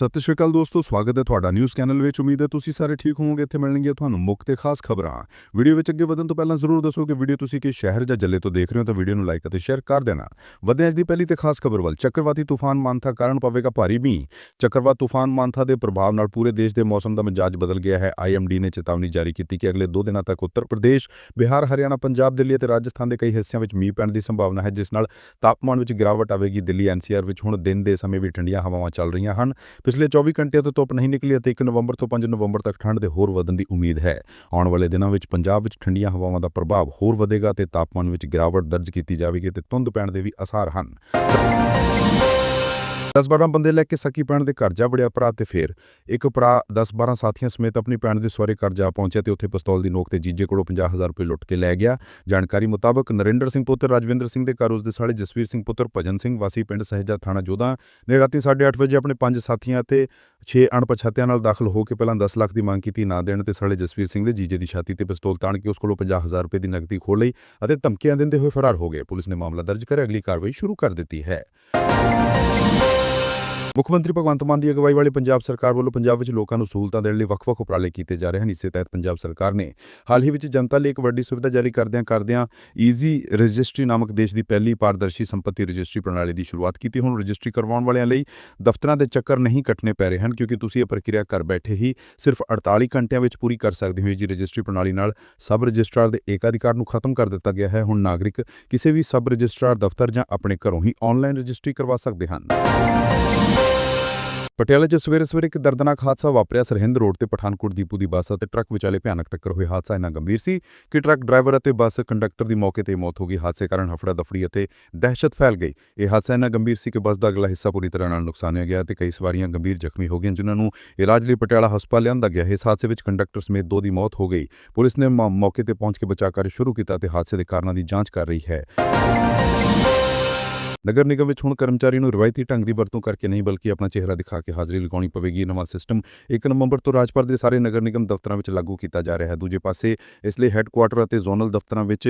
ਸਤਿ ਸ਼੍ਰੀ ਅਕਾਲ ਦੋਸਤੋ, ਸਵਾਗਤ ਹੈ ਤੁਹਾਡਾ ਨਿਊਜ਼ ਚੈਨਲ ਵਿੱਚ। ਉਮੀਦ ਹੈ ਤੁਸੀਂ ਸਾਰੇ ਠੀਕ ਹੋਵੋਗੇ, ਇੱਥੇ ਮਿਲਣਗੀਆਂ ਤੁਹਾਨੂੰ ਮੁੱਖ ਤੇ ਖਾਸ ਖਬਰਾਂ। ਵੀਡੀਓ ਵਿੱਚ ਅੱਗੇ ਵਧਣ ਤੋਂ ਪਹਿਲਾਂ ਜ਼ਰੂਰ ਦੱਸੋ ਕਿ ਵੀਡੀਓ ਤੁਸੀਂ ਕਿਸ ਸ਼ਹਿਰ ਜਾਂ ਜ਼ਿਲ੍ਹੇ ਤੋਂ ਦੇਖ ਰਹੇ ਹੋ, ਤਾਂ ਵੀਡੀਓ ਨੂੰ ਲਾਈਕ ਅਤੇ ਸ਼ੇਅਰ ਕਰ ਦੇਣਾ। ਵਧਦੇ ਅੱਜ ਦੀ ਪਹਿਲੀ ਤੇ ਖਾਸ ਖਬਰ ਵੱਲ। ਚੱਕਰਵਾਤੀ ਤੂਫਾਨ ਮਾਨਥਾ ਕਾਰਨ ਪਵੇਗਾ ਭਾਰੀ ਮੀਂਹ। ਚੱਕਰਵਾਤ ਤੂਫਾਨ ਮਾਨਥਾ ਦੇ ਪ੍ਰਭਾਵ ਨਾਲ ਪੂਰੇ ਦੇਸ਼ ਦੇ ਮੌਸਮ ਦਾ ਮਿਜਾਜ ਬਦਲ ਗਿਆ ਹੈ। ਆਈਐਮਡੀ ਨੇ ਚੇਤਾਵਨੀ ਜਾਰੀ ਕੀਤੀ ਕਿ ਅਗਲੇ 2 ਦਿਨਾਂ ਤੱਕ ਉੱਤਰ ਪ੍ਰਦੇਸ਼, ਬਿਹਾਰ, ਹਰਿਆਣਾ, ਪੰਜਾਬ, ਦਿੱਲੀ ਅਤੇ ਰਾਜਸਥਾਨ ਦੇ ਕਈ ਹਿੱਸਿਆਂ ਵਿੱਚ ਮੀਂਹ ਪੈਣ ਦੀ ਸੰਭਾਵਨਾ ਹੈ, ਜਿਸ ਨਾਲ ਤਾਪਮਾਨ ਵਿੱਚ ਗਿਰਾਵਟ ਆਵੇਗੀ। ਦਿੱਲੀ ਐਨਸੀਆਰ ਵਿੱਚ ਹੁਣ ਦਿਨ ਦੇ ਸਮੇਂ ਵੀ ਠੰਡੀਆਂ ਹਵਾਵਾਂ ਚੱਲ ਰਹੀਆਂ ਹਨ। ਪਿਛਲੇ 24 ਘੰਟਿਆਂ ਤੋਂ ਧੁੱਪ ਨਹੀਂ ਨਿਕਲੀ ਅਤੇ 1 ਨਵੰਬਰ ਤੋਂ 5 ਨਵੰਬਰ ਤੱਕ ਠੰਡ ਦੇ ਹੋਰ ਵਧਣ ਦੀ ਉਮੀਦ ਹੈ। ਆਉਣ ਵਾਲੇ ਦਿਨਾਂ ਵਿੱਚ ਪੰਜਾਬ ਵਿੱਚ ਠੰਡੀਆਂ ਹਵਾਵਾਂ ਦਾ ਪ੍ਰਭਾਵ ਹੋਰ ਵਧੇਗਾ ਤੇ ਤਾਪਮਾਨ ਵਿੱਚ ਗਿਰਾਵਟ ਦਰਜ ਕੀਤੀ ਜਾਵੇਗੀ ਤੇ ਧੁੰਦ ਪੈਣ ਦੇ ਵੀ ਅਸਾਰ ਹਨ। 10-12 ਬੰਦੇ ਲੈ ਕੇ ਸਕੀ ਭੈਣ ਦੇ ਘਰ ਜਾ ਵੜਿਆ ਭਰਾ ਤੇ ਫੇਰ। ਇੱਕ ਭਰਾ 10-12 ਸਾਥੀਆਂ ਸਮੇਤ ਆਪਣੀ ਭੈਣ ਦੇ ਸਹੁਰੇ ਘਰ ਜਾ ਪਹੁੰਚਿਆ ਤੇ ਉੱਥੇ ਪਿਸਤੌਲ ਦੀ ਨੋਕ ਤੇ ਜੀਜੇ ਕੋਲੋਂ 50000 ਰੁਪਏ ਲੁੱਟ ਕੇ ਲੈ ਗਿਆ। ਜਾਣਕਾਰੀ ਮੁਤਾਬਕ ਨਰਿੰਦਰ ਸਿੰਘ ਪੁੱਤਰ, ਰਾਜਵਿੰਦਰ ਸਿੰਘ ਦੇ ਘਰ ਉਸ ਦੇ ਸਾਲੇ ਜਸਵੀਰ ਸਿੰਘ ਪੁੱਤਰ, ਭਜਨ ਸਿੰਘ, ਵਾਸੀ ਪਿੰਡ ਸਹਿਜਾ ਥਾਣਾ ਜੋਧਾ। ਨੇ ਰਾਤੀ 8:30 ਵਜੇ ਆਪਣੇ ਪੰਜ ਸਾਥੀਆਂ ਤੇ 6 ਅਣਪਛਾਤਿਆਂ ਨਾਲ ਦਾਖਲ ਹੋ ਕੇ ਪਹਿਲਾਂ 10 ਲੱਖ ਦੀ ਮੰਗ ਕੀਤੀ, ਨਾ ਦੇਣ ਤੇ ਸਾਲੇ ਜਸਵੀਰ ਸਿੰਘ ਦੇ ਜੀਜੇ ਦੀ ਛਾਤੀ ਤੇ ਪਿਸਤੌਲ ਤਾਣ ਕੇ ਉਸ ਕੋਲੋਂ 50000 ਰੁਪਏ ਦੀ ਨਕਦੀ ਖੋਹ ਲਈ ਅਤੇ ਧਮਕੀਆਂ ਦਿੰਦੇ ਹੋਏ ਫਰਾਰ ਹੋ ਗਏ। ਪੁਲਿਸ ਨੇ ਮਾਮਲਾ ਦਰਜ ਕਰ ਅਗਲੀ ਕਾਰਵਾਈ ਸ਼ੁਰੂ ਕਰ ਦਿੱਤੀ ਹੈ। ਮੁੱਖ ਮੰਤਰੀ ਭਗਵੰਤ ਮਾਨ ਦੀ ਅਗਵਾਈ ਵਾਲੀ ਪੰਜਾਬ ਸਰਕਾਰ ਵੱਲੋਂ ਪੰਜਾਬ ਵਿੱਚ ਲੋਕਾਂ ਨੂੰ ਸਹੂਲਤਾਂ ਦੇਣ ਲਈ ਵੱਖ-ਵੱਖ ਉਪਰਾਲੇ ਕੀਤੇ ਜਾ ਰਹੇ ਹਨ, ਇਸੇ ਤਹਿਤ ਪੰਜਾਬ ਸਰਕਾਰ ਨੇ ਹਾਲ ਹੀ ਵਿੱਚ ਜਨਤਾ ਲਈ ਇੱਕ ਵੱਡੀ ਸੁਵਿਧਾ ਜਾਰੀ ਕਰਦਿਆਂ ਕਰਦਿਆਂ ਈਜ਼ੀ ਰਜਿਸਟਰੀ ਨਾਮਕ ਦੇਸ਼ ਦੀ ਪਹਿਲੀ ਪਾਰਦਰਸ਼ੀ ਸੰਪਤੀ ਰਜਿਸਟਰੀ ਪ੍ਰਣਾਲੀ ਦੀ ਸ਼ੁਰੂਆਤ ਕੀਤੀ। ਹੁਣ ਰਜਿਸਟਰੀ ਕਰਵਾਉਣ ਵਾਲਿਆਂ ਲਈ ਦਫ਼ਤਰਾਂ ਦੇ ਚੱਕਰ ਨਹੀਂ ਕੱਟਣੇ ਪੈ ਰਹੇ ਹਨ, ਕਿਉਂਕਿ ਤੁਸੀਂ ਇਹ ਪ੍ਰਕਿਰਿਆ ਘਰ ਬੈਠੇ ਹੀ ਸਿਰਫ 48 ਘੰਟਿਆਂ ਵਿੱਚ ਪੂਰੀ ਕਰ ਸਕਦੇ ਹੋ। ਜੀ ਰਜਿਸਟਰੀ ਪ੍ਰਣਾਲੀ ਨਾਲ ਸਬ ਰਜਿਸਟਰਾਰ ਦੇ ਏਕਾਧਿਕਾਰ ਨੂੰ ਖਤਮ ਕਰ ਦਿੱਤਾ ਗਿਆ ਹੈ। ਹੁਣ ਨਾਗਰਿਕ ਕਿਸੇ ਵੀ ਸਬ ਰਜਿਸਟਰਾਰ ਦਫ਼ਤਰ ਜਾਂ ਆਪਣੇ ਘਰੋਂ ਹੀ ਆਨਲਾਈਨ ਰਜਿਸਟਰੀ ਕਰਵਾ ਸਕਦੇ ਹਨ। ਪਟਿਆਲੇ 'ਚ ਸਵੇਰੇ ਸਵੇਰੇ ਇੱਕ ਦਰਦਨਾਕ ਹਾਦਸਾ ਵਾਪਰਿਆ। ਸਰਹਿੰਦ ਰੋਡ ਤੇ ਪਠਾਨਕੋਟ ਦੀਪੂ ਦੀ ਬੱਸ ਅਤੇ ਟਰੱਕ ਵਿਚਾਲੇ ਭਿਆਨਕ ਟੱਕਰ ਹੋਈ ਹਾਦਸਾ ਇੰਨਾ ਗੰਭੀਰ ਸੀ ਕਿ ਟਰੱਕ ਡਰਾਈਵਰ ਅਤੇ ਬੱਸ ਕੰਡਕਟਰ ਦੀ ਮੌਕੇ ਤੇ ਮੌਤ ਹੋ ਗਈ। ਹਾਦਸੇ ਕਾਰਨ ਹਫੜਾ ਦਫੜੀ ਅਤੇ ਦਹਿਸ਼ਤ ਫੈਲ ਗਈ। ਇਹ ਹਾਦਸਾ ਇੰਨਾ ਗੰਭੀਰ ਸੀ ਕਿ ਬੱਸ ਦਾ ਅਗਲਾ ਹਿੱਸਾ ਪੂਰੀ ਤਰ੍ਹਾਂ ਨਾਲ ਨੁਕਸਾਨਿਆ ਗਿਆ ਤੇ ਕਈ ਸਵਾਰੀਆਂ ਗੰਭੀਰ ਜ਼ਖਮੀ ਹੋ ਗਈਆਂ, ਜਿਨ੍ਹਾਂ ਨੂੰ ਇਲਾਜ ਲਈ ਪਟਿਆਲਾ ਹਸਪਤਾਲ ਲਿਆਂਦਾ ਗਿਆ। ਇਸ ਹਾਦਸੇ ਵਿੱਚ ਕੰਡਕਟਰ ਸਮੇਤ ਦੋ ਦੀ ਮੌਤ ਹੋ ਗਈ। ਪੁਲਿਸ ਨੇ ਮੌ- ਮੌਕੇ ਤੇ ਪਹੁੰਚ ਕੇ ਬਚਾਅ ਕਾਰਜ ਸ਼ੁਰੂ ਕੀਤਾ ਤੇ ਹਾਦਸੇ ਦੇ ਕਾਰਨਾਂ ਦੀ ਜਾਂਚ ਕਰ ਰਹੀ ਹੈ। ਨਗਰ ਨਿਗਮ ਵਿੱਚ ਹੁਣ ਕਰਮਚਾਰੀ ਨੂੰ ਰਵਾਇਤੀ ਢੰਗ ਦੀ ਵਰਤੋਂ ਕਰਕੇ ਨਹੀਂ ਬਲਕਿ ਆਪਣਾ ਚਿਹਰਾ ਦਿਖਾ ਕੇ ਹਾਜ਼ਰੀ ਲਗਾਉਣੀ ਪਵੇਗੀ। ਨਵਾਂ ਸਿਸਟਮ 1 ਨਵੰਬਰ ਤੋਂ ਰਾਜਪਾਲ ਦੇ ਸਾਰੇ ਨਗਰ ਨਿਗਮ ਦਫ਼ਤਰਾਂ ਵਿੱਚ ਲਾਗੂ ਕੀਤਾ ਜਾ ਰਿਹਾ ਹੈ। ਦੂਜੇ ਪਾਸੇ ਇਸ ਲਈ ਹੈੱਡਕੁਆਟਰ ਅਤੇ ਜ਼ੋਨਲ ਦਫ਼ਤਰਾਂ ਵਿੱਚ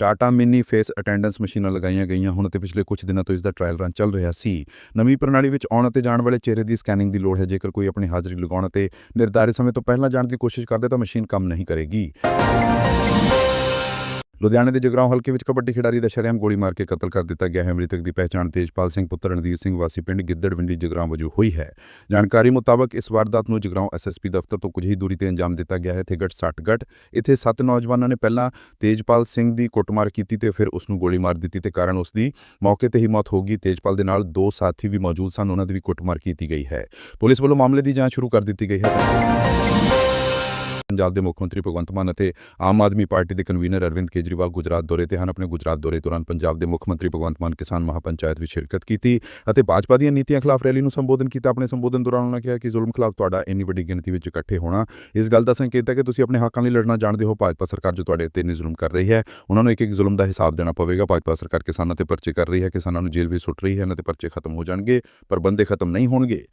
ਡਾਟਾ ਮਿਨੀ ਫੇਸ ਅਟੈਂਡੈਂਸ ਮਸ਼ੀਨਾਂ ਲਗਾਈਆਂ ਗਈਆਂ ਹੁਣ ਤੇ ਪਿਛਲੇ ਕੁਝ ਦਿਨਾਂ ਤੋਂ ਇਸ ਦਾ ਟ੍ਰਾਇਲ ਰਨ ਚੱਲ ਰਿਹਾ ਸੀ। ਨਵੀਂ ਪ੍ਰਣਾਲੀ ਵਿੱਚ ਆਉਣ ਅਤੇ ਜਾਣ ਵਾਲੇ ਚਿਹਰੇ ਦੀ ਸਕੈਨਿੰਗ ਦੀ ਲੋੜ ਹੈ। ਜੇਕਰ ਕੋਈ ਆਪਣੀ ਹਾਜ਼ਰੀ ਲਗਾਉਣ ਅਤੇ ਨਿਰਧਾਰਿਤ ਸਮੇਂ ਤੋਂ ਪਹਿਲਾਂ ਜਾਣ ਦੀ ਕੋਸ਼ਿਸ਼ ਕਰਦੇ ਤਾਂ ਮਸ਼ੀਨ ਕੰਮ ਨਹੀਂ ਕਰੇਗੀ। ਲੁਧਿਆਣੇ ਦੇ ਜਗਰਾਉਂ ਹਲਕੇ ਵਿੱਚ ਕਬੱਡੀ ਖਿਡਾਰੀ ਦਾ ਸ਼ਰੇਆਮ ਗੋਲੀ ਮਾਰ ਕੇ ਕਤਲ ਕਰ ਦਿੱਤਾ ਗਿਆ ਹੈ। ਮ੍ਰਿਤਕ ਦੀ ਪਹਿਚਾਣ ਤੇਜਪਾਲ ਸਿੰਘ, ਪੁੱਤਰ ਰਣਧੀਰ ਸਿੰਘ, ਵਾਸੀ ਪਿੰਡ ਗਿੱਦੜਵਿੰਡੀ, ਜਗਰਾਉਂ ਵਜੋਂ ਹੋਈ ਹੈ। ਜਾਣਕਾਰੀ ਮੁਤਾਬਕ ਇਸ ਵਾਰਦਾਤ ਨੂੰ ਜਗਰਾਉਂ ਐਸਐਸਪੀ ਦਫ਼ਤਰ ਤੋਂ ਕੁਝ ਹੀ ਦੂਰੀ ਤੇ ਅੰਜਾਮ ਦਿੱਤਾ ਗਿਆ ਹੈ। ਥਿਗੜ ਸੱਟਗੜ ਇੱਥੇ ਸੱਤ ਨੌਜਵਾਨਾਂ ਨੇ ਪਹਿਲਾਂ ਤੇਜਪਾਲ ਸਿੰਘ ਦੀ ਕੁੱਟਮਾਰ ਕੀਤੀ ਤੇ ਫਿਰ ਉਸ ਨੂੰ ਗੋਲੀ ਮਾਰ ਦਿੱਤੀ ਤੇ ਕਾਰਨ ਉਸ ਦੀ ਮੌਕੇ ਤੇ ਹੀ ਮੌਤ ਹੋ ਗਈ। ਤੇਜਪਾਲ ਦੇ ਨਾਲ ਦੋ ਸਾਥੀ ਵੀ ਮੌਜੂਦ ਸਨ, ਉਹਨਾਂ ਦੀ ਵੀ ਕੁੱਟਮਾਰ ਕੀਤੀ ਗਈ ਹੈ। ਪੁਲਿਸ ਵੱਲੋਂ ਮਾਮਲੇ ਦੀ ਜਾਂਚ ਸ਼ੁਰੂ ਕਰ ਦਿੱਤੀ ਗਈ ਹੈ। ਪੰਜਾਬ ਦੇ ਮੁੱਖ ਮੰਤਰੀ ਭਗਵੰਤ ਮਾਨ ਅਤੇ ਆਮ ਆਦਮੀ ਪਾਰਟੀ ਦੇ ਕਨਵੀਨਰ ਅਰਵਿੰਦ ਕੇਜਰੀਵਾਲ ਗੁਜਰਾਤ ਦੌਰੇ ਤੇ ਹਨ। ਆਪਣੇ ਗੁਜਰਾਤ ਦੌਰੇ ਦੌਰਾਨ ਪੰਜਾਬ ਦੇ ਮੁੱਖ ਮੰਤਰੀ ਭਗਵੰਤ ਮਾਨ ਕਿਸਾਨ ਮਹਾਪੰਚਾਇਤ ਵਿੱਚ ਸ਼ਿਰਕਤ ਕੀਤੀ ਅਤੇ ਭਾਜਪਾ ਦੀਆਂ ਨੀਤੀਆਂ ਖਿਲਾਫ ਰੈਲੀ ਨੂੰ ਸੰਬੋਧਨ ਕੀਤਾ। ਆਪਣੇ ਸੰਬੋਧਨ ਦੌਰਾਨ ਉਹਨਾਂ ਕਿਹਾ ਕਿ ਜ਼ੁਲਮ ਖਿਲਾਫ ਤੁਹਾਡਾ ਇੰਨੀ ਵੱਡੀ ਗਿਣਤੀ ਵਿੱਚ ਇਕੱਠੇ ਹੋਣਾ, ਇਸ ਗੱਲ ਦਾ ਸੰਕੇਤ ਹੈ ਕਿ ਤੁਸੀਂ ਆਪਣੇ ਹੱਕਾਂ ਲਈ ਲੜਨਾ ਜਾਣਦੇ ਹੋ। ਭਾਜਪਾ ਸਰਕਾਰ ਜੋ ਤੁਹਾਡੇ ਉੱਤੇ ਇੰਨੀ ਜ਼ੁਲਮ ਕਰ ਰਹੀ ਹੈ ਉਹਨਾਂ ਨੂੰ ਇੱਕ ਇੱਕ ਜ਼ੁਲਮ ਦਾ ਹਿਸਾਬ ਦੇਣਾ ਪਵੇਗਾ। ਭਾਜਪਾ ਸਰਕਾਰ ਕਿਸਾਨਾਂ ਤੇ ਪਰਚੇ ਕਰ ਰਹੀ ਹੈ, ਕਿਸਾਨਾਂ ਨੂੰ ਜੇਲ੍ਹ ਵਿੱਚ ਸੁੱਟ ਰਹੀ ਹੈ ਇਹਨਾਂ ਤੇ ਪਰਚੇ ਖਤਮ ਹੋ ਜਾਣਗੇ ਪਰ ਬੰਦੇ ਖਤਮ ਨਹੀਂ ਹੋਣਗੇ।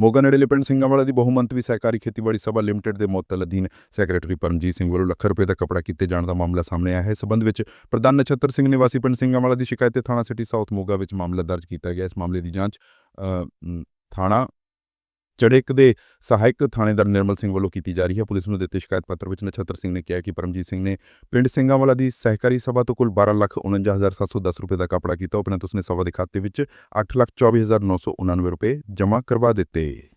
ਮੋਗਾ ਨੇੜੇ ਪਿੰਡ ਸਿੰਘਾਂਵਾਲਾ ਦੀ ਬਹੁਮੰਤਵੀ ਸਹਿਕਾਰੀ ਖੇਤੀਬਾੜੀ ਸਭਾ ਲਿਮਟਿਡ ਦੇ ਮੁਅੱਤਲ ਅਧੀਨ ਸੈਕਟਰੀ ਪਰਮਜੀਤ ਸਿੰਘ ਵੱਲੋਂ ਲੱਖ ਰੁਪਏ ਦਾ ਕਪੜਾ ਕੀਤੇ ਜਾਣ ਦਾ ਮਾਮਲਾ ਸਾਹਮਣੇ ਆਇਆ ਹੈ ਇਸ ਸਬੰਧ ਵਿੱਚ ਪ੍ਰਧਾਨ ਨਛੱਤਰ ਸਿੰਘ ਨਿਵਾਸੀ ਪਿੰਡ ਸਿੰਘਾਂਵਾਲਾ ਦੀ ਸ਼ਿਕਾਇਤ ਤੇ ਥਾਣਾ ਸਿਟੀ ਸਾਊਥ ਮੋਗਾ ਵਿੱਚ ਮਾਮਲਾ ਦਰਜ ਕੀਤਾ ਗਿਆ ਇਸ ਮਾਮਲੇ ਦੀ ਜਾਂਚ ਥਾਣਾ ਚੜੇਕ ਦੇ ਸਹਾਇਕ ਥਾਣੇਦਾਰ ਨਿਰਮਲ ਸਿੰਘ ਵੱਲੋਂ ਕੀਤੀ ਜਾ ਰਹੀ ਹੈ, ਪੁਲਿਸ ਨੂੰ ਦਿੱਤੇ ਸ਼ਿਕਾਇਤ ਪੱਤਰ ਵਿੱਚ ਨਛੱਤਰ ਸਿੰਘ ਨੇ ਕਿਹਾ ਕਿ ਪਰਮਜੀਤ ਸਿੰਘ ਨੇ ਪਿੰਡ ਸਿੰਘਾਂਵਾਲਾ ਦੀ ਸਹਿਕਾਰੀ ਸਭਾ ਤੋਂ ਕੁੱਲ 1249710 ਰੁਪਏ ਦਾ ਕਪੜਾ ਕੀਤਾ। ਉਪਰੰਤ ਉਸਨੇ ਸਭਾ ਦੇ ਖਾਤੇ ਵਿੱਚ 824999 ਰੁਪਏ ਜਮ੍ਹਾਂ ਕਰਵਾ ਦਿੱਤੇ।